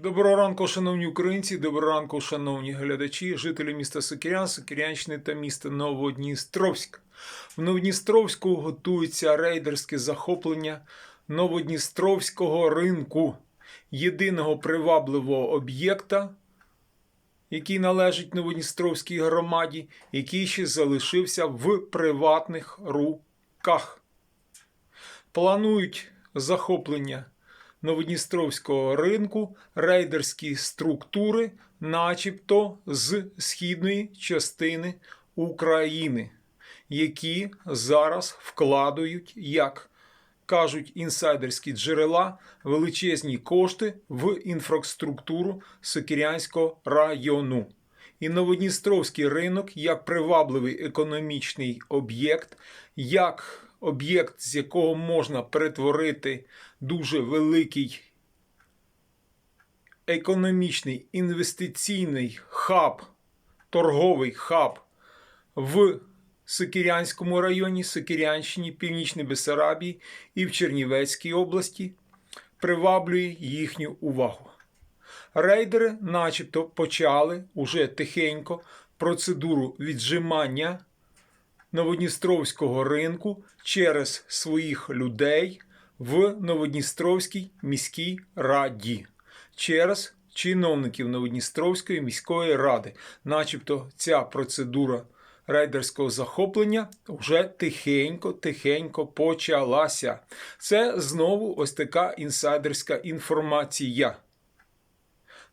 Доброго ранку, шановні українці, доброго ранку, шановні глядачі, жителі міста Сокирян, Сокирянщини та міста Новодністровськ. В Новодністровську готується рейдерське захоплення Новодністровського ринку, єдиного привабливого об'єкта, який належить Новодністровській громаді, який ще залишився в приватних руках. Планують захоплення Новодністровського ринку рейдерські структури, начебто з східної частини України, які зараз вкладають, як кажуть інсайдерські джерела, величезні кошти в інфраструктуру Сокирянського району. І Новодністровський ринок як привабливий економічний об'єкт, як об'єкт, з якого можна перетворити дуже великий економічний інвестиційний хаб, торговий хаб в Сокирянському районі, Сокирянщині, Північній Бесарабії і в Чернівецькій області, приваблює їхню увагу. Рейдери, начебто, почали уже тихенько процедуру віджимання Новодністровського ринку через своїх людей в Новодністровській міській раді, через чиновників Новодністровської міської ради. Начебто ця процедура рейдерського захоплення вже тихенько-тихенько почалася. Це знову ось така інсайдерська інформація.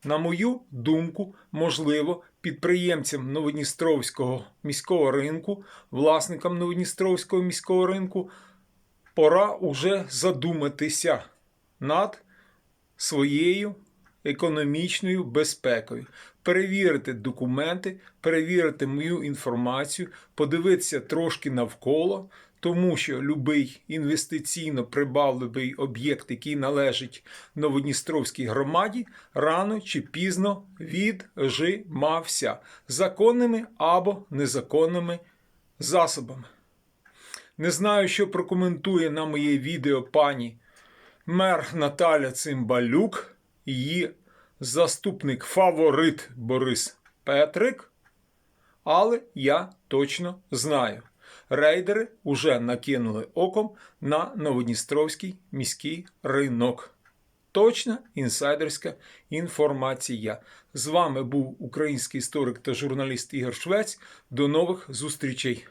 На мою думку, можливо, підприємцям Новодністровського міського ринку, власникам Новодністровського міського ринку, пора уже задуматися над своєю економічною безпекою, перевірити документи, перевірити мою інформацію, подивитися трошки навколо, тому що любий інвестиційно прибавливий об'єкт, який належить Новодністровській громаді, рано чи пізно віджимався законними або незаконними засобами. Не знаю, що прокоментує на моє відео пані мер Наталя Цимбалюк, її заступник фаворит Борис Петрик. Але я точно знаю. Рейдери вже накинули оком на Новодністровський міський ринок. Точна інсайдерська інформація. З вами був український історик та журналіст Ігор Швець. До нових зустрічей.